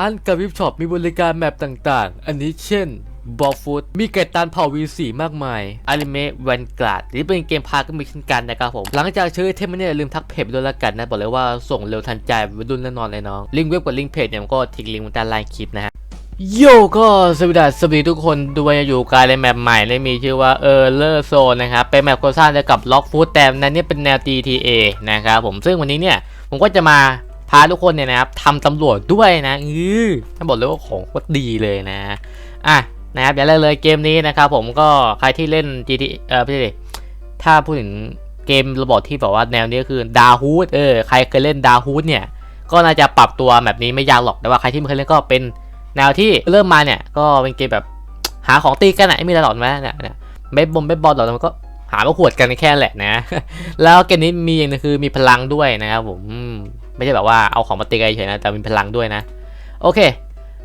ร้านกับวิบช็อปมีบริการแมปต่างๆ อันนี้เช่นบอฟูดมีไก่ตันเผ่า V4 มากมายอนิเมะแวนกลาดนี่เป็นเกมพาก็มีเช่นกันนะครับผม หลังจากซื้อเทมเนี่ยลืมทักเพจด้วยละกันนะ บอกเลยว่าส่งเร็วทันใจวัยรุ่นแน่นอนเลยน้อง ลิงก์เว็บกับลิงก์เพจเนี่ยก็ทิ้งลิงก์ไว้ใต้ล่างคลิปนะฮะโยก็สวัสดีสวัสดีทุกคนด้วยอยู่กายในแมปใหม่และมีชื่อว่าเออเลอร์โซนนะครับ เป็นแมปโคสร้างเกี่ยวกับล็อกฟูดแต่ในนี้เป็นแนว GTA นะครับผมซึ่งวันนี้เนี่ยผมก็จะมา พาทุกคนเนี่ยนะครับทำตำรวจด้วยนะอือถ้าบอกเลยว่าของโคตรดีเลยนะอะนะครับอย่าเลยเลยเกมนี้นะครับผมก็ใครที่เล่น GT เออไม่ใช่ดิถ้าพูดถึงเกมระบบที่แบบว่าแนวนี้ก็คือดาฮูดเออใครเคยเล่นดาฮูดเนี่ยก็น่าจะปรับตัวแบบนี้ไม่ยากหรอกแต่ว่าใครที่ไม่เคยเล่นก็เป็นแนวที่เริ่มมาเนี่ยก็เป็นเกมแบบหาของตีกันอะไม่มีอะไรหรอกไหมเนี่ยเนี่ยเบสบอลเบสบอลหรอกมันก็หามาขวดกันแค่แหละนะ แล้วเกมนี้มีอย่างหนึงคือมีพลังด้วยนะครับผม ไม่ใช่แบบว่าเอาของมาตีกันเฉยนะ แต่มีพลังด้วยนะ โอเค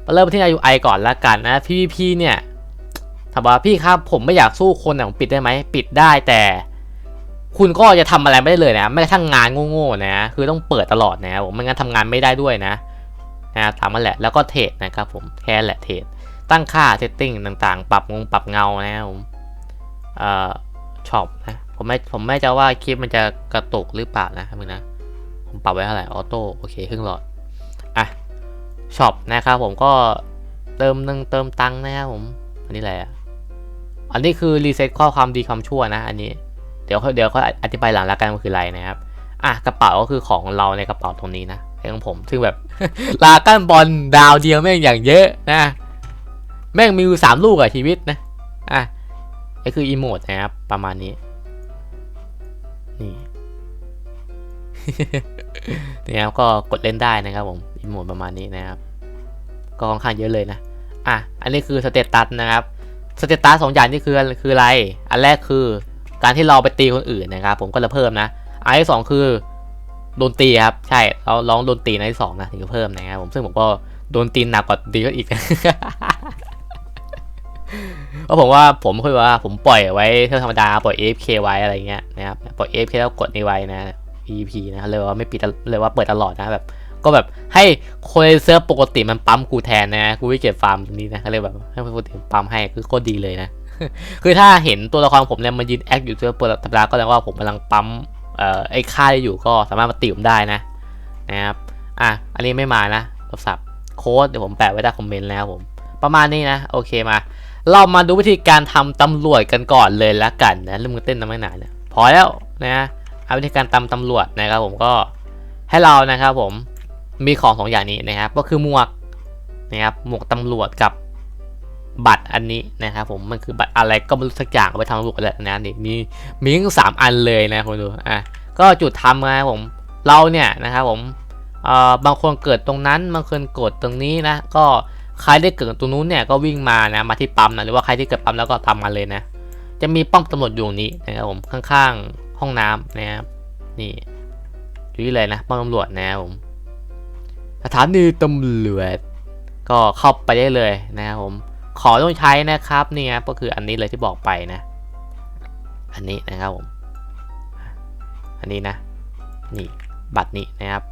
มาเริ่มที่ UI ก่อนละกันนะ PVP เนี่ยถามว่าพี่ครับผมไม่อยากสู้คนอะผมปิดได้ไหมปิดได้แต่ คุณก็จะทำอะไรไม่ได้เลยนะไม่กระทั่งงานโง่ๆนะ คือต้องเปิดตลอดนะผมไม่งั้นทำงานไม่ได้ด้วยนะนะตามมาแหละแล้วก็เทรดนะครับผมแค่แหละเทรดตั้งค่าเซตติ้งต่างๆ ปรับงงปรับเงานะผมเอ่อช็อปนะผมไม่ผมไม่จะว่าคลิปมันจะกระตุกหรือเปล่านะครับมึงนะ ปรับไว้เท่าไหร่ออโต้โอเคครึ่งหลอดอะช็อปนะครับผมก็เติมนึงเติมตังค์นะครับผม อันนี้อะไรอะอันนี้คือรีเซ็ตข้อความดีความชั่วนะ อันนี้เดี๋ยวเดี๋ยวค่อยอธิบายหลังแล้วกันมันคืออะไรนะครับอะกระเป๋าก็คือของเราในกระเป๋าตรงนี้นะของผมซึ่งแบบลากันบอลดาวเดียวแม่งอย่างเยอะนะแม่งมีอยู่สามลูกอะชีวิตนะอะไอคืออีโมดนะครับประมาณนี้นี่ นี่ครับก็กดเล่นได้นะครับผมอีโมดประมาณนี้นะครับ ก็ค่อนข้างเยอะเลยนะ อะ อันนี้คือสเตตัสนะครับ สเตตัสสองอย่างนี่คือคืออะไร อันแรกคือการที่เราไปตีคนอื่นนะครับ ผมก็จะเพิ่มนะ อันที่สองคือโดนตีครับ ใช่ เราร้องโดนตีในที่สองนะถึงจะเพิ่มนะครับผมซึ่งผมก็โดนตีหนักกว่าตีก็อีกเพราะผมว่าผมเคยว่าผมปล่อยไว้เท่าธรรมดาปล่อย AFK ไว้อะไรเงี้ยนะครับปล่อย AFK แล้วกดนี้ไว้นะ EP นะเลยว่าไม่ปิดเลยว่าเปิดตลอดนะแบบ ก็แบบให้คนเซิร์ฟปกติมันปั๊มกูแทนนะกูวิเก็บฟาร์มตรงนี้นะเลยแบบให้ปกติปั๊มให้คือโคตรดีเลยนะคือถ้าเห็นตัวละครผมเนี่ยมันยืนแอคอยู่เซิร์ฟเปิดธรรมดาก็แสดงว่าผมกำลังปั๊มเอ่อไอ้ค่าที่อยู่ก็สามารถมาติมได้นะนะครับอะอันนี้ไม่มานะโทรศัพท์โค้ดเดี๋ยวผมแปะไว้ใต้คอมเมนต์แล้วผม ประมาณนี้นะโอเคมา เรามาดูวิธีการทำตำรวจกันก่อนเลยละกันนะเรื่องมือเต้นทำไม่นานเนี่ยพอแล้วนะ วิธีการตำตำรวจนะครับผมก็ให้เรานะครับผมมีของสองอย่างนี้นะครับ ก็คือหมวกนะครับหมวกตำรวจกับบัตรอันนี้นะครับผมมันคือบัตรอะไรก็ไม่รู้สักอย่างไปทำตำรวจแหละนะนี่มีมีทั้งสามอันเลยนะคุณดูอะก็จุดทำนะครับผมเราเนี่ยนะครับผมเอ่อบางคนเกิดตรงนั้นบางคนกดตรงนี้นะก็ใครได้เกิดตรงนู้นเนี่ยก็วิ่งมานะมาที่ปั๊มนะหรือว่าใครที่เกิดปั๊มแล้วก็ทำมาเลยนะจะมีป้อมตำรวจอยู่นี้นะครับผมข้างๆ ห้องน้ำนะครับนี่อยู่นี่เลยนะป้อมตำรวจนะครับผมสถานีตำรวจก็เข้าไปได้เลยนะครับผมขอต้องใช้นะครับนี่ครับก็คืออันนี้เลยที่บอกไปนะ อันนี้นะครับผมอันนี้นะนี่บัตรนี้นะครับ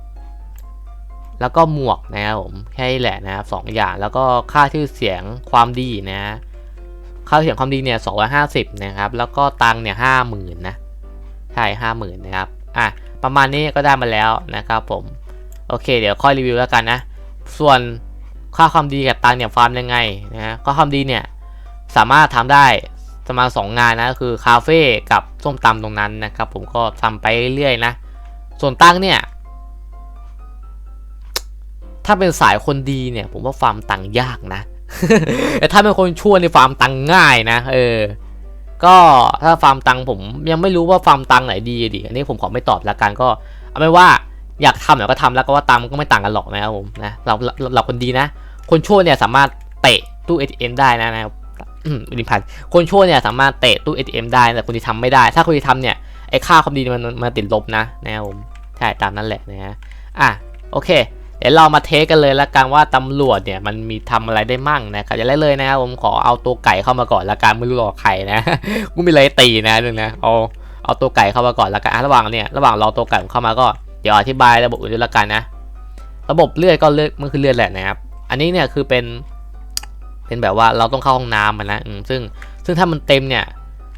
แล้วก็หมวกนะครับผมแค่นี้แหละนะครับสองอย่างแล้วก็ค่าชื่อเสียงความดีนะค่าเสียงความดีเนี่ยสองร้อยห้าสิบนะครับ แล้วก็ตังค์เนี่ยห้าหมื่นนะ ใช่ห้าหมื่นนะครับอะประมาณนี้ก็ได้มาแล้วนะครับผมโอเค เดี๋ยวค่อยรีวิวแล้วกันนะ ส่วนค่าความดีกับตังเนี่ยฟาร์มยังไงนะฮะค่าความดีเนี่ยสามารถทำได้ประมาณสองงานนะคือคาเฟ่กับส้มตำตรงนั้นนะครับ ผมก็ทำไปเรื่อยๆนะ ส่วนตังเนี่ย ถ้าเป็นสายคนดีเนี่ย ผมว่าฟาร์มตังยากนะแต่ถ้าเป็นคนชั่วในฟาร์มตังง่ายนะ เออ ก็ถ้าฟาร์มตังค์ผมยังไม่รู้ว่าฟาร์มตังค์ไหนดีดิอันนี้ผมขอไม่ตอบแล้วกันก็ เอาไม่ว่าอยากทำเดี๋ยวก็ทำแล้วก็ว่าตังค์ก็ไม่ต่างกันหรอกนะครับผมนะเราเราคนดีนะ คนชั่วเนี่ยสามารถเตะตู้ ATM ได้นะนะครับอืมอินพันธ์คนชั่วเนี่ยสามารถเตะตู้ ATM ได้แต่คนที่ทำไม่ได้ ถ้าคนที่ทำเนี่ยไอ้ค่าความดีมันมันติดลบนะนะครับผมใช่ตามนั้นแหละนะฮะอะโอเค เดี๋ยวเรามาเทสกันเลยละกันว่าตำรวจเนี่ยมันมีทำอะไรได้มั่งนะครับอย่าเล่นเลยนะครับผมขอเอาตัวไก่เข้ามาก่อนละกันไม่รู้หรอกใครนะกูมีอะไรตีนะนึงนะเอาเอาตัวไก่เข้ามาก่อนละกันระหว่างเนี่ยระหว่างรอตัวไก่เข้ามาก็เดี๋ยวอธิบายระบบอื่นด้วยละกันนะ ระบบเลือดก็เลือดมันคือเลือดแหละนะครับอันนี้เนี่ยคือเป็น เป็นแบบว่าเราต้องเข้าห้องน้ำอะนะซึ่งซึ่งถ้ามันเต็มเนี่ย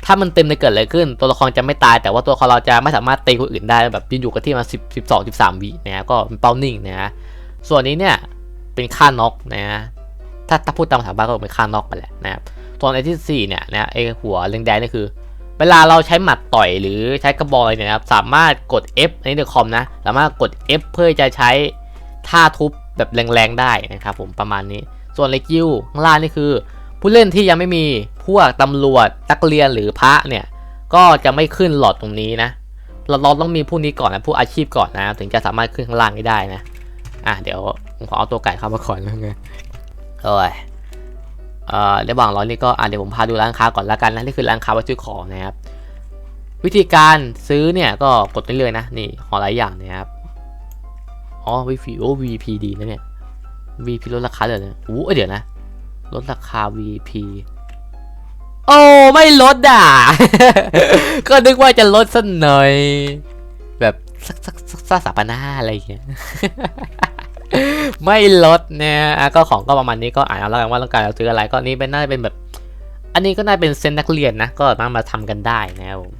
ถ้ามันเต็มจะเกิดอะไรขึ้น ตัวละครจะไม่ตายแต่ว่าตัวละครเราจะไม่สามารถตีคนอื่นได้แบบยืนอยู่กับที่มาสิบสิบสองสิบสามวินะก็เป็นเป้านิ่งนะ ส่วนนี้เนี่ยเป็นค่าน็อกนะฮะถ้าถ้าพูดตามภาษาบ้านก็เป็นค่าน็อกไปแหละนะครับส่วนไอ้ที่สี่เนี่ยนะไอ้หัวแดงๆนี่คือ เวลาเราใช้หมัดต่อยหรือใช้กระบอกอะไรเนี่ยนะครับสามารถกด F ในเดอคอมนะสามารถกด F เพื่อจะใช้ท่าทุบแบบแรงๆได้นะครับผมประมาณนี้ ส่วนเลกิวข้างล่างนี่คือ ผู้เล่นที่ยังไม่มีพวกตำรวจนักเรียนหรือพระเนี่ยก็จะไม่ขึ้นหลอดตรงนี้นะเราต้องมีผู้นี้ก่อนนะผู้อาชีพก่อนนะ ถึงจะสามารถขึ้นข้างล่างได้นะ อะเดี๋ยวผมขอเอาตัวไก่เข้ามาก่อนแล้วไงโอ้ยเอ่อระหว่างรอนี่ก็อะเดี๋ยวผมพาดูร้านค้าก่อนละกันนะนี่คือร้านค้าวัตถุของนะครับ วิธีการซื้อเนี่ยก็กดไปเลยนะ นี่ขอหลายอย่างนะครับอ๋อ VP โอ้ VP ดีนะเนี่ย VP ลดราคาเลยนะอู้เอเดี๋ยวนะลดราคา VP โอ้ไม่ลดอะ ก็นึกว่าจะลดสักหน่อย แบบสักสักสักสักสามพันห้าอะไรอย่างเงี้ย ไม่ลดเนี่ยอะก็ของก็ประมาณนี้ก็อ่านเอาแล้วกันว่าต้องการจะซื้ออะไรก็นี่เป็นน่าจะเป็นแบบ อันนี้ก็น่าเป็นเซนนักเรียนนะ ก็มามาทำกันได้นะครับผม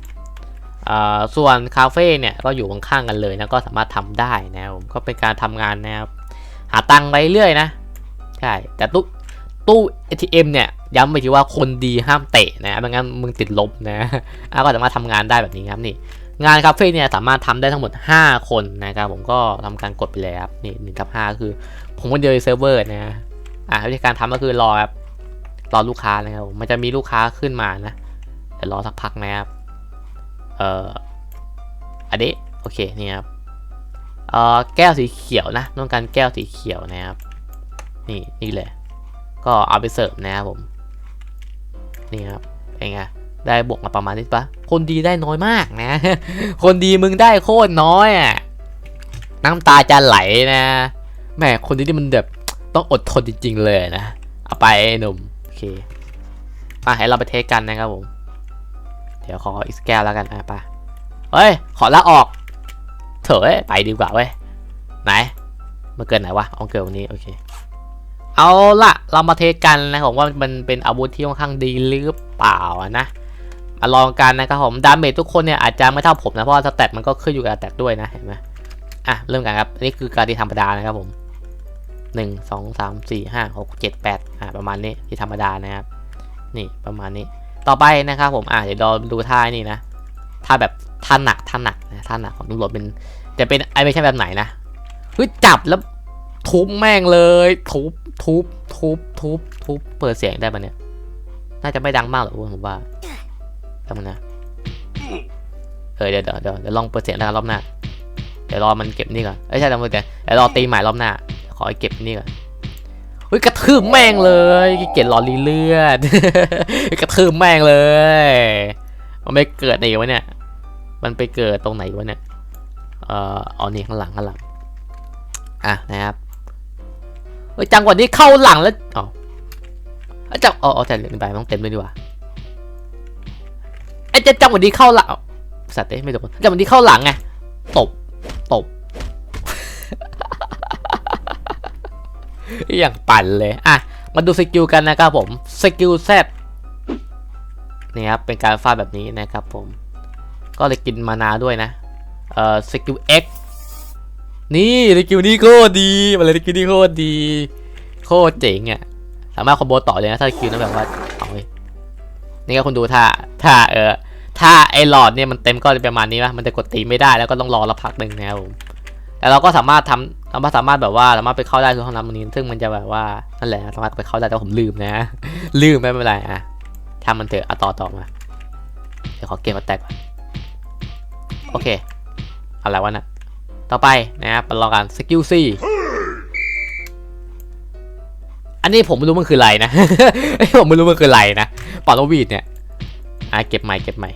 อ่าส่วนคาเฟ่เนี่ยก็อยู่ข้างๆกันเลยนะก็สามารถทำได้นะครับก็เป็นการทำงานนะครับหาตังค์ไปเรื่อยนะใช่แต่ตู้ตู้ ATM เนี่ยย้ำไปทีว่าคนดีห้ามเตะนะไม่งั้นมึงติดลบนะอะก็สามารถทำงานได้แบบนี้ครับนี่ งานคาเฟ่เนี่ยสามารถทำได้ทั้งหมด 5 คนนะครับผมก็ทำการกดไปแล้วครับนี่หนึ่งทับห้าคือ ผมคนเดียวในเซิร์ฟเวอร์นะอ่าวิธีการทำก็คือรอครับรอลูกค้านะครับมมันจะมีลูกค้าขึ้นมานะเดี๋ยวรอสักพักนะครับเอ่ออันนี้โอเคนี่ครับเอ่อแก้วสีเขียวนะต้องการแก้วสีเขียวนะครับนี่นี่เลย ก็เอาไปเสิร์ฟนะครับผมนี่ครับเป็นไง ได้บวกมาประมาณนี้ปะคนดีได้น้อยมากนะ คนดีมึงได้โคตรน้อยอะน้ำตาจะไหลนะแหมคนดีนี่มันแบบต้องอดทนจริง ๆ เลยนะ เอาไปไอ้หนุ่มโอเคอะให้เราไปเทสกันนะครับผม เดี๋ยวขออีกแก้วแล้วกันอะเฮ้ย ขอลาออก เถอะไปดีกว่าเว้ย ไหนมาเกินไหนวะเอาเกินวันนี้ โอเค เอาละเรามาเทสกันนะผมว่ามันเป็นอาวุธที่ค่อนข้างดีหรือเปล่านะ มาลองกันนะครับผมดาเมจทุกคนเนี่ยอาจจะไม่เท่าผมนะ เพราะว่าสแตทมันก็ขึ้นอยู่กับสแตทด้วยนะเห็นไหมอะเริ่มกันครับอันนี้คือการที่ธรรมดานะครับผมหนึ่งสองสามสี่ห้าหกเจ็ดแปดอะประมาณนี้ที่ธรรมดานะครับนี่ประมาณนี้ต่อไปนะครับผมอะเดี๋ยวเราดูท่านี่นะท่าแบบท่าหนักท่าหนักนะท่าหนักของตำรวจเป็นจะเป็นไอไม่ใช่แบบไหนนะเฮ้ยจับแล้วทุบแม่งเลยทุบทุบทุบทุบทุบเปิดเสียงได้ปะเนี่ยน่าจะไม่ดังมากหรอกผมว่า ทำนะเออเดี๋ยวเดี๋ยวเดี๋ยวเดี๋ยวลองเปิดเสียงนะครับรอบหน้า เดี๋ยวรอมันเก็บนี่ก่อนไม่ใช่ทำมือแต่เดี๋ยวรอตีใหม่รอบหน้า ขอให้เก็บนี่ก่อนเฮ้ยกระทืบแม่งเลยเกลียดรอรีเลือดกระทืบแม่งเลย มันไม่เกิดไหนวะเนี่ย มันไปเกิดตรงไหนวะเนี่ย เอ่ออ๋อนี่ข้างหลังข้างหลัง อะนะครับเฮ้ยจังหวะนี้เข้าหลังแล้วอ๋อเอจังอ๋อแต่เหลือไปต้องเต็มเลยดีกว่า จะจังหวะนี้เข้าหลังสัตว์เอ้ไม่โดนจังหวะนี้เข้าหลังไงตบตบอย่างปั่นเลยอะมาดูสกิลกันนะครับผมสกิลแซดนี่ครับเป็นการฟาดแบบนี้นะครับผมก็เลยกินมานาด้วยนะเอ่อสกิล X นี่สกิลนี้โคตรดีมาเลยสกิลนี้โคตรดี โคตรเจ๋งอะสามารถคอมโบต่อเลยนะถ้าสกิลนั้นแบบว่าเอาเลยนี่ก็คุณดูถ้าถ้าเออ ถ้าไอหลอดเนี่ยมันเต็มก็จะประมาณนี้นะมันจะกดตีไม่ได้แล้วก็ต้องรอละพักหนึ่งนะครับผมแต่เราก็สามารถทำเราสามารถแบบว่าสามารถไปเข้าได้ทุกห้องน้ำตรงนี้ ซึ่งมันจะแบบว่านั่นแหละสามารถไปเข้าได้แต่ผมลืมนะ ลืมไม่เป็นไรอะทำมันเถอะเอาต่อต่อมา เดี๋ยวขอเก็บมาแตกก่อนโอเคอะไรวะน่ะต่อไปนะครับมาลองกันสกิลซีอันนี้ผมไม่รู้มันคืออะไรนะ ผมไม่รู้มันคืออะไรนะปอดวีดเนี่ย อะเก็บใหม่เก็บใหม่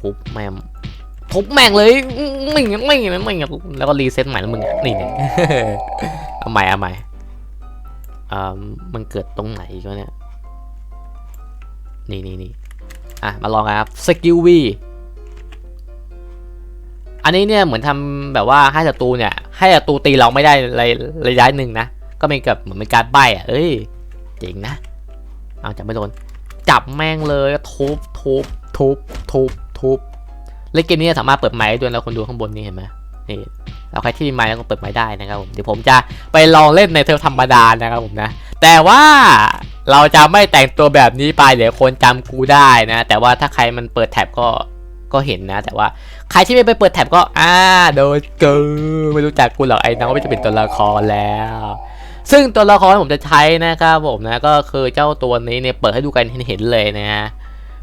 ทุบแม่ทุบแม่งเลยไม่ไม่ไม่ไม่แล้วก็รีเซ็ตใหม่แล้วมึงนี่เนี่ยเอาใหม่เอาใหม่อ่ามันเกิดตรงไหนก็เนี่ยนี่นี่นี่อะมาลองครับสกิลวีอันนี้เนี่ยเหมือนทำแบบว่าให้ศัตรูเนี่ย ให้ศัตรูตีเราไม่ได้ระยระยะหนึ่งนะ ก็เป็นกับเหมือนเป็นการใบ้อะเอ้ย เจ๋งนะเอาจับไม่โดนจับแม่งเลยทุบทุบทุบทุบทุบเล่นเกมนี้สามารถเปิดไมค์ได้ด้วยนะคนดูข้างบนนี่เห็นไหมนี่เราใครที่มีไมค์แล้วก็เปิดไมค์ได้นะครับผมเดี๋ยวผมจะไปลองเล่นในเทอร์ธรรมดานะครับผมนะ แต่ว่าเราจะไม่แต่งตัวแบบนี้ไปเดี๋ยวคนจำกูได้นะ แต่ว่าถ้าใครมันเปิดแท็บก็ก็เห็นนะ แต่ว่าใครที่ไม่ไปเปิดแท็บก็อ่าโดนเกูไม่รู้จักกูหรอกไอ้น้องไม่จะเป็นตัวละครแล้ว ซึ่งตัวละครที่ผมจะใช้นะครับผมนะก็คือเจ้าตัวนี้เนี่ยเปิดให้ดูกันเห็นเลยนะฮะ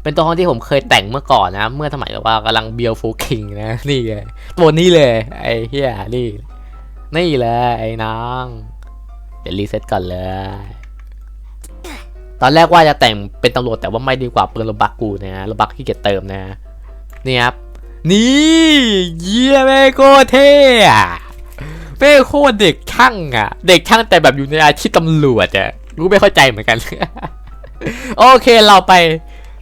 เป็นตัวละครที่ผมเคยแต่งเมื่อก่อนนะ เมื่อสมัยแบบว่ากำลังเบียลฟูคิงนะนี่ไงตัวนี้เลยไอ้เฮียนี่นี่เลยไอ้น้องเดี๋ยวรีเซ็ตก่อนเลย ตอนแรกว่าจะแต่งเป็นตำรวจแต่ว่าไม่ดีกว่าเปลืองโลบักกูนะโลบักที่เกียจเติมนะนี่ครับนี่เยี่ยมโคตรเท่ อะแม่โคตรเด็กช่างอะเด็กช่างแต่แบบอยู่ในอาชีพตำรวจอะรู้ไม่เข้าใจเหมือนกัน โอเคเราไป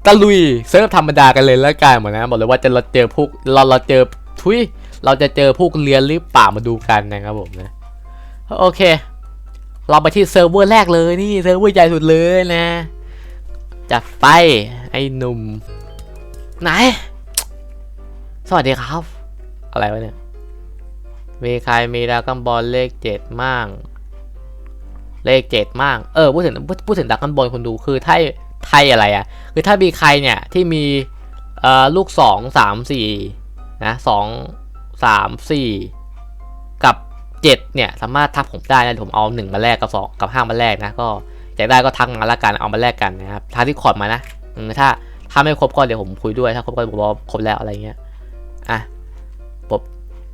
ตะลุยเซิร์ฟธรรมดากันเลยแล้วกันหมดนะบอกเลยว่าจะเราเจอพวกเราเราเจอทุยเราจะเจอพวกเรียนหรือเปล่ามาดูกันนะครับผมนะโอเค เราไปที่เซิร์ฟเวอร์แรกเลยนี่เซิร์ฟเวอร์ใหญ่สุดเลยนะจัดไปไอ้หนุ่มไหน สวัสดีครับ อะไรวะเนี่ย มีใครมีดราก้อนบอลเลขเจ็ดมั่งเลขเจ็ดมั่งเออพูดถึงพูดถึงดราก้อนบอลคนดูคือไทยไทยอะไรอะคือถ้ามีใครเนี่ยที่มีเอ่อลูกสองสามสี่นะสองสามสี่กับเจ็ดเนี่ยสามารถทักผมได้นะผมเอาหนึ่งมาแลกกับสองกับห้ามาแลกนะก็อยากได้ก็ทักมาละกันเอามาแลกกันนะครับทักที่คอร์ดมานะถ้าถ้าไม่ครบก็เดี๋ยวผมคุยด้วยถ้าครบก็บอกครบแล้วอะไรเงี้ยอะ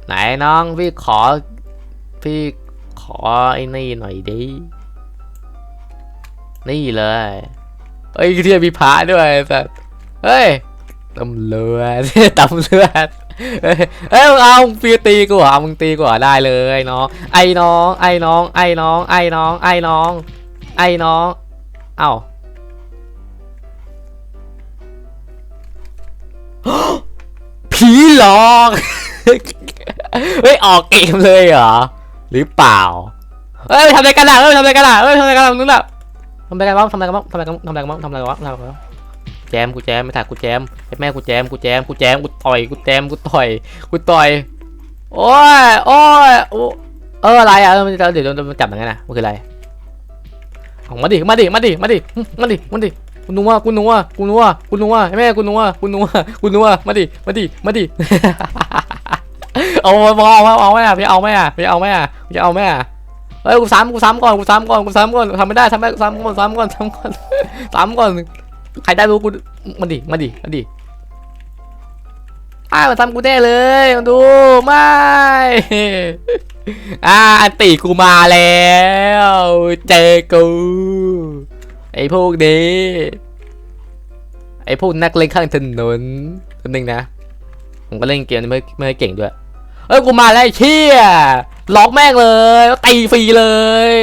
ไหนน้องพี่ขอ พี่ขอไอ้นี่หน่อยดิ นี่เลยเอ้ยเทียมีพระด้วยสัสเฮ้ยตำรวจตำรวจเฮ้ยเอ้ยเอามึงฟีตีกูเหรอเอามึงตีกูเหรอได้เลยน้องไอ้น้อง ไอ้น้อง ไอ้น้อง ไอ้น้อง ไอ้น้อง ไอ้น้อง เอ้าผีหลอก เฮ้ยออกเกมเลยเหรอ หรือเปล่า เฮ้ยทำอะไรกันอะเฮ้ยทำอะไรกันอะเฮ้ยทำอะไรกันอะนู้นอะทำอะไรกันบ้างทำอะไรกันบ้างทำอะไรกันทำอะไรกันบ้างทำอะไรกันบ้างทำอะไรกันบ้างแจมกูแจมไม่ถ่ายกูแจมแม่กูแจมกูแจมกูแจมกูต่อยกูแจมกูต่อยกูต่อยโอ้ยโอ้ยโอ้เอออะไรอะเดี๋ยวเดี๋ยวมันจับอย่างนั้นนะมันคืออะไรเอามาดิมาดิมาดิมาดิมาดิมาดิกูนัวกูนัวกูนัวกูนัวแม่กูนัวกูนัวกูนัวมาดิมาดิมาดิ เอาเอาเอาเอาเอาไหมอะพี่เอาไหมอะพี่เอาไหมอะพี่เอาไหมอะเฮ้ยกูซ้ำกูซ้ำก่อนกูซ้ำก่อนกูซ้ำก่อนทำไม่ได้ทำไม่ซ้ำก่อนซ้ำก่อนซ้ำก่อนซ้ำก่อนใครได้รู้กูมาดิมาดิมาดิไอ้มาทำกูแน่เลยมาดูไม่อ่าอันตีกูมาแล้ว เจอกูไอ้พวกนี้ไอ้พวกนักเล่นข้างถนนตัวหนึ่งนะ ผมก็เล่นเกมนี้ไม่ไม่เก่งด้วย เอ้ยกูมาแล้วไอ้เชี่ยล็อกแม่งเลยตีฟรีเลย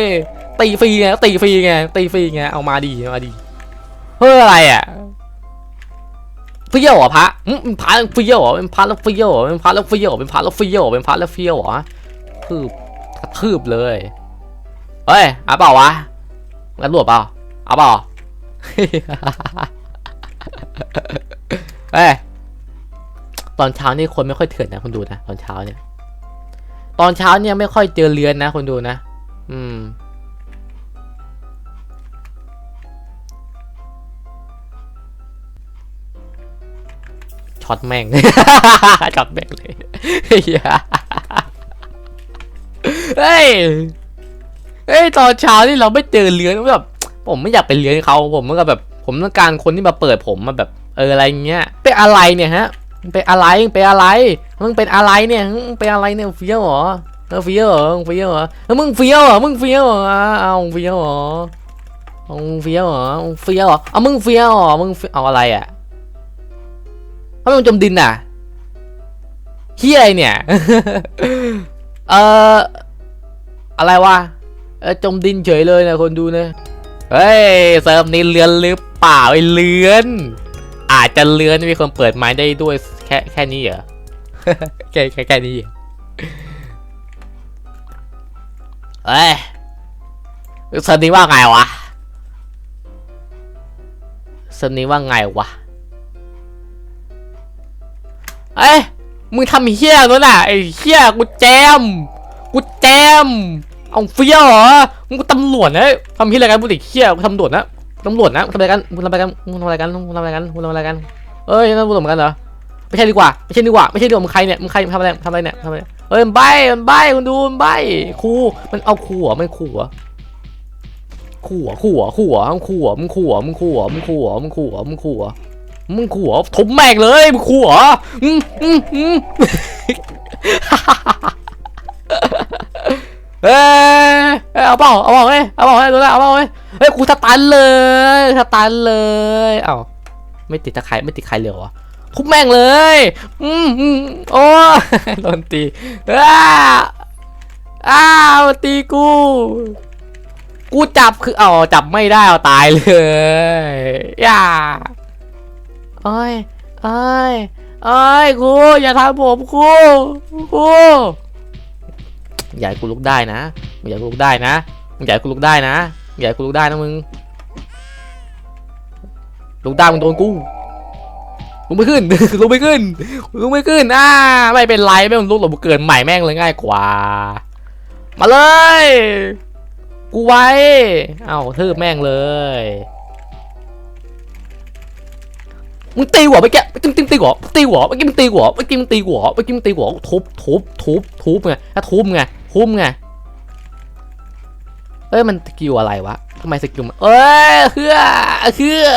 ตีฟรีไงตีฟรีไงตีฟรีไงเอามาดีมาดีเพื่ออะไรอะเฟี้ยวเหรอพระมเป็นพระแล้วเฟี้ยวเหรอเป็นพระแล้วเฟี้ยวเป็นพระแล้วเฟี้ยวเป็นพระแล้วเฟี้ยวเป็นพระแล้วเฟี้ยวเหรอคืบกระทืบเลยเฮ้ยเอาเปล่าวะแล้วรวจเปล่าเอาเปล่าเฮ้ย ตอนเช้านี่คนไม่ค่อยเถื่อนนะคนดูนะตอนเช้าเนี่ย ตอนเช้าเนี่ยไม่ค่อยเจอเรือนนะคนดูนะ อืมช็อตแม่งช็อตแม่งเลยเฮ้ยเฮ้ยตอนเช้านี่เราไม่เจอเรือนแบบผมไม่อยากเป็นเรือนเขาผมมันก็แบบ ผมต้องการคนที่มาเปิดผมมาแบบ เอออะไรเงี้ยเป็นอะไรเนี่ยฮะ มึงเป็นอะไรมึงเป็นอะไรมึงเป็นอะไรเนี่ยมึงเป็นอะไรเนี่ยเฟี้ยวเหรอเออเฟี้ยวเหรอมึงเฟี้ยวเหรอมึงเฟี้ยวเหรอมึงเฟี้ยวเหรอเอามึงเฟี้ยวเหรอเอามึงเฟี้ยวเหรอมึงเฟี้ยวเหรอเอามึงเฟี้ยวเหรอมึงเอาอะไรอะทำไมมึงจมดินอะเฮียอะไรเนี่ยเอออะไรวะเออจมดินเฉยเลยนะคนดูนะเฮ้ยเซิร์ฟนี้เลือนหรือเปล่าไอ้เลือน อาจจะเลือนมีคนเปิดไม้ได้ด้วยแค่แค่นี้เหรอแค่แค่แค่นี้เอ้ยเซิร์ฟนี้ว่าไงวะเซิร์ฟนี้ว่าไงวะเอ้ยมึงทำเฮี้ยนู้นน่ะไอ้เฮี้ยกูแจมกูแจมเอาเฟี้ยวเหรอมึงกูตำรวจนะทำเฮี้ยอะไรกันพูดอีกเฮี้ยกูตำรวจนะ ตำรวจนะทำอะไรกันมึงทำอะไรกันมึงทำอะไรกันมึงทำอะไรกันมึงทำอะไรกันเอ้ยนั่นตำรวจเหมือนกันเหรอไม่ใช่ดีกว่าไม่ใช่ดีกว่าไม่ใช่ดีกว่ามึงใครเนี่ยมึงใครทำอะไรทำอะไรเนี่ยทำอะไรเอ้ยมันใบมันใบคุณดูมันใบครูมันเอาครูเหรอมันครูเหรอครูเหรอครูเหรอครูเหรอมึงครูเหรอมึงครูเหรอมึงครูเหรอมึงครูเหรอมึงครูเหรอมึงครูเหรอมึงครูเหรอทุบแม่งเลยมึงครูเหรออืมอืมอืม เอ้ยเอ้ยเอาเปล่าเอาเปล่าเฮ้ยเอาเปล่าเฮ้ยดูแลเอาเปล่าเฮ้ยเฮ้ยกูสตันเลยสตันเลยเอ้าไม่ติดตะไคร้ไม่ติดใครเลยวะทุบแม่งเลย อืมอืมโอ้โดนตีอ้าอ้าวตีกู กูจับคือเอาจับไม่ได้เอาตายเลยอย่าโอ้ยโอ้ยโอ้ยกูอย่าทำผมกูกู อยาให้กูลุกได้นะมึงอย่าให้กูลุกได้นะมึงอย่าให้กูลุกได้นะมึงอย่าให้กูลุกได้นะมึงลุกได้มึงโดนกูลุกไม่ขึ้นลุกไม่ขึ้นลุกไม่ขึ้นอ่าไม่เป็นไรไม่ต้องลุกหรอกเกินใหม่แม่งเลยง่ายกว่า มาเลย กูไว้ เอ้าทืบแม่งเลยมึงตีหัวไปแกมึงตีตีหัวตีหัวเมื่อกี้มึงตีหัวเมื่อกี้มึงตีหัวเมื่อกี้มึงตีหัวทุบทุบทุบทุบไงถ้าทุบไง ทุบไง เอ้ยมันสกิลอะไรวะทำไมสกิลมันเอ้ยเฮือเฮือ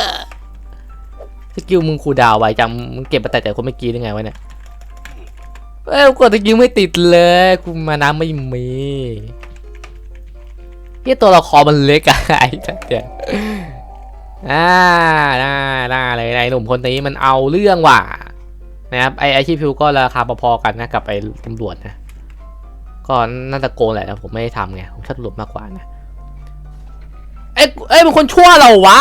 สกิลมึงคูดาวไว้จำมึงเก็บมาแต่แต่คนเมื่อกี้ได้ไงวะเนี่ยเอ้ยกดสกิลไม่ติดเลยกูมาน้ำไม่มีที่ตัวละครมันเล็กอะไอ้สัสเนี่ยอ่าได้ได้เลยนายหนุ่มคนนี้มันเอาเรื่องว่ะนะครับไอไอชีพิวก็ราคาพอๆกันนะกับไอตำรวจนะ ก็น่าจะโกงแหละแต่ผมไม่ได้ทำไงผมชอบตำรวจมากกว่านะเอ้ยเอ้ยมันคนชั่วเหรอวะ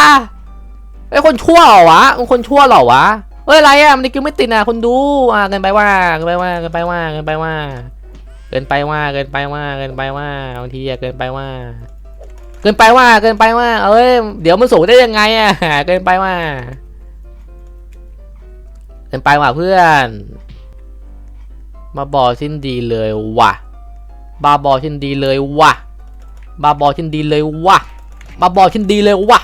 เอ้ยคนชั่วเหรอวะมันคนชั่วเหรอวะเอ้ยอะไรอะมันกินไม่ติดนะคนดูอะเกินไปว่าเกินไปว่าเกินไปว่าเกินไปว่าเกินไปว่าเกินไปว่าเกินไปว่าบางทีอะเกินไปว่า เกินไปว่าเกินไปว่า เอ้ยเดี๋ยวมันสูงได้ยังไงอะเกินไปว่าเกินไปว่ะเพื่อน มาบอชิ้นดีเลยว่ะ บาบอชินดีเลยว่ะบาบอชินดีเลยว่ะบาบอชินดีเลยว่ะ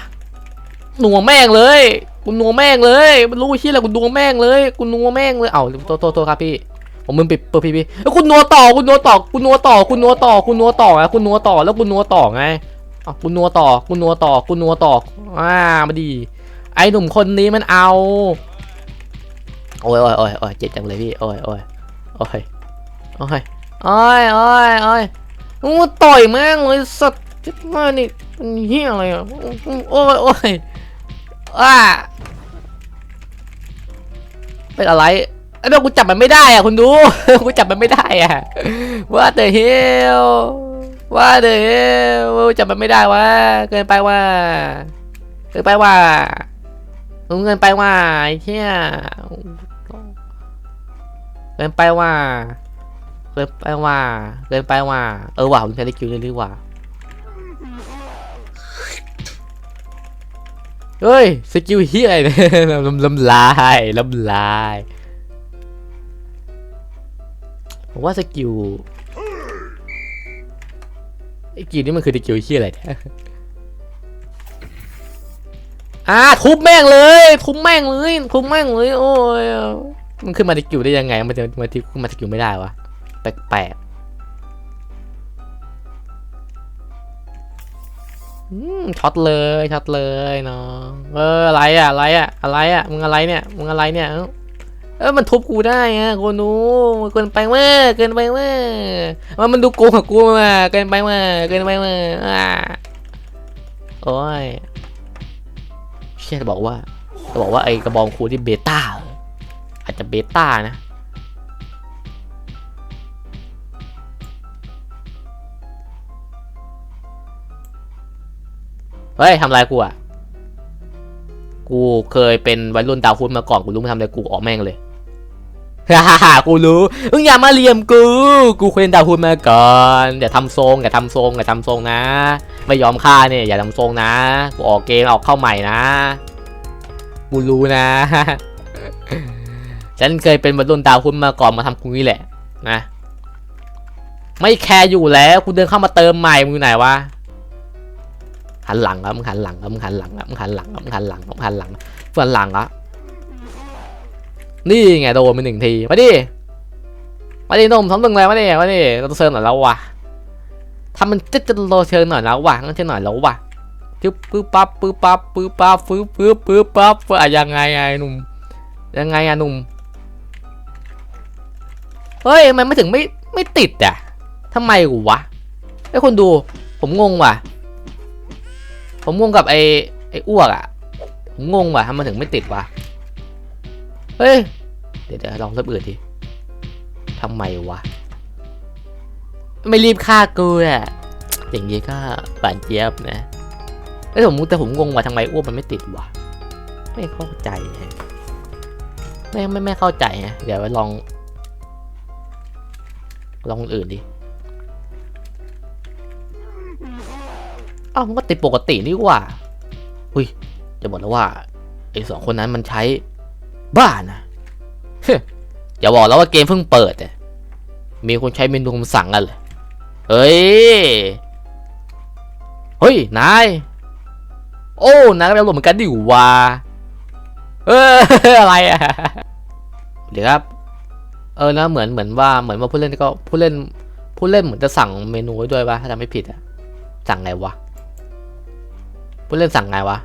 หนัวแม่งเลยกูหนัวแม่งเลยมันรู้ชี้แล้วกูหนัวแม่งเลยกูหนัวแม่งเลยเอ้าโทษโทษโทษครับพี่ผมมึงปิดเปิดพี่พี่เอ้ยคุณนัวต่อคุณนัวต่อคุณนัวต่อคุณนัวต่อคุณนัวต่อไงคุณนัวต่อแล้วคุณนัวต่อไงอะกูนัวต่อกูนัวต่อกูนัวต่ออ่ามาดี ไอ้หนุ่มคนนี้มันเอาโอ้ยโอ้ยโอ้ยโอ้ยเจ็บจังเลยพี่โอ้ยโอ้ยโอ้ยโอ้ย โอ้ยโอ้ยโอ้ยอู้ต่อยแม่งเลยสัตว์จิ๊บมานี่มันเฮียอะไรอะโอ้ยโอ้ยอ่าเป็นอะไรไอ้เดี๋ยวกูจับมันไม่ได้อะคุณดู กูจับมันไม่ได้อะ What the hell ว่าเดี๋ยวจับมันไม่ได้วะเกินไปว่าเกินไปว่ามึงเกินไปว่าไอ้เชี่ยเกินไปว่า กินไปว่า เกินไปว่า เออว่ะผมใช้ได้คิวเลยหรือว่า เฮ้ยสกิลเฮียอะไรเนี่ยลำลำลายลำลายผมว่าสกิลไอ้กีนี่มันคือตะเกียวเฮียอะไรเนี่ยอ่าทุบแม่งเลยทุบแม่งเลยทุบแม่งเลยโอ้ยมันขึ้นมาตะเกียวได้ยังไง มันจะมาที่ขึ้นมาตะเกียวไม่ได้วะ แปลกๆช็อตเลยช็อตเลยเนาะเอออะไรอะอะไรอะอะไรอะมึงอะไรเนี่ยมึงอะไรเนี่ยเออมันทุบกูได้อะโกนูเกินไปเว้ยเกินไปเว้ยมันมันดูโกงกับกูมาเกินไปเว้ยเกินไปเว้ยอ่าโอ้ยเชี่ยจะบอกว่าจะบอกว่าไอ้กระบองคูที่เบต้าอาจจะเบต้านะ เฮ้ยทำไรกูอะ กูเคยเป็นวัยรุ่นดาวพุธมาก่อนกูรู้มาทำอะไรกูออกแม่งเลยฮ่าฮ่าฮ่ากูรู้มึงอย่ามาเลี่ยมกู กูเคยเล่นดาวพูดมาก่อนอย่าทำทรงอย่าทำทรงอย่าทำทรงนะ ไม่ยอมฆ่าเนี่ยอย่าทำทรงนะ กูออกเกมออกเข้าใหม่นะ กูรู้นะ ฉันเคยเป็นบรรลุนดาวคุณมาก่อนมาทำกูนี่แหละ นะ ไม่แคร์อยู่แล้วคุณเดินเข้ามาเติมใหม่มึงอยู่ไหนวะ หันหลังครับมึงหันหลังครับมึงหันหลังครับมึงหันหลังครับมึงหันหลังครับมึงหันหลังเฟื่อนหลังอะนี่ไงโดนไปหนึ่งทีมาดิมาดิหนมทำตึงเลยมาดิมาดิเราเชิญหน่อยแล้ววะทำมันจะจะโรเชิญหน่อยแล้ววะต้องเชิญหน่อยแล้ววะปึ๊บปึ๊บปั๊บปึ๊บปั๊บปึ๊บปั๊บปึ๊บปึ๊บปึ๊บปั๊บอะยังไงไงหนุ่มยังไงอะหนุ่มเฮ้ยมันไม่ถึงไม่ไม่ติดอะทำไมวะไอ้คนดูผมงงว่ะ ผมงงกับไอ้ไอ้อ้วกอะผมงงว่ะทำไมถึงไม่ติดวะเฮ้ยเดี๋ยวลองเริ่มอื่นทีทำไมวะ ไม่รีบฆ่ากูอะอย่างนี้ก็บานเจี๊ยบนะไอ้ยผมแต่ผมงงว่าทำไมอ้วกมันไม่ติดวะไม่เข้าใจไม่ไม่ไม่เข้าใจฮะเดี๋ยวไปลอง ลองอื่นดิ อ้าวมันก็ติดปกตินี่ว่า อุ้ยจะบอกแล้วว่าไอ้สองคนนั้นมันใช้บ้านะอย่าบอกแล้วว่าเกมเพิ่งเปิดเนี่ยมีคนใช้เมนูคำสั่งกันเลยเฮ้ย เฮ้ย นาย โอ้นายก็เป็นตำรวจเหมือนกันดิว่าเอออะไรอะเดี๋ยวครับ เออนะเหมือนเหมือนว่าเหมือนว่าผู้เล่นก็ผู้เล่นผู้เล่นเหมือนจะสั่งเมนูไว้ด้วยปะถ้าจำไม่ผิดอะสั่งไงวะ ผู้เล่นสั่งไงวะ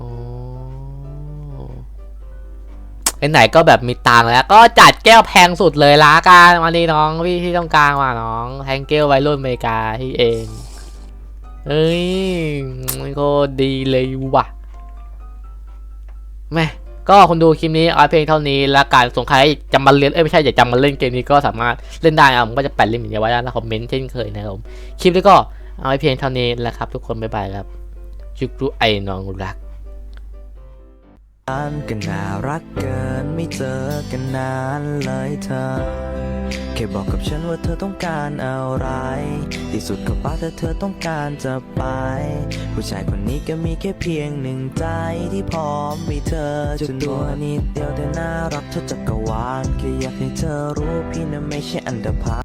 อ๋อไหนก็แบบมีตังแล้ว ก็จัดแก้วแพงสุดเลยละกันวันนี้น้องพี่ที่ต้องการว่ะน้องแทงเกลไวรุ่นอเมริกาที่เองเฮ้ยมันก็ดีเลยว่ะแม่ ก็คนดูคลิปนี้เอาเพลงเท่านี้และการส่งใครจะมาเล่นเอ้ยไม่ใช่อยากจำมาเล่นเกมนี้ก็สามารถเล่นได้อะผมก็จะแปะลิงก์อย่างไว้ด้านล่างคอมเมนต์เช่นเคยนะครับผมคลิปนี้ก็เอาไว้เพียงเท่านี้แหละครับ ทุกคนบ๊ายบายครับจุกรุไอ้น้องรัก กันก็น่ารักเกินไม่เจอกันนานเลยเธอ แค่บอกกับฉันว่าเธอต้องการอะไร ที่สุดก็ปาแต่เธอต้องการจะไป ผู้ชายคนนี้ก็มีแค่เพียงหนึ่งใจที่พร้อมมีเธอจนตัวนิดเดียวแต่น่ารักเท่าจักรวาลแค่อยากให้เธอรู้พี่นั้นไม่ใช่อันดาพา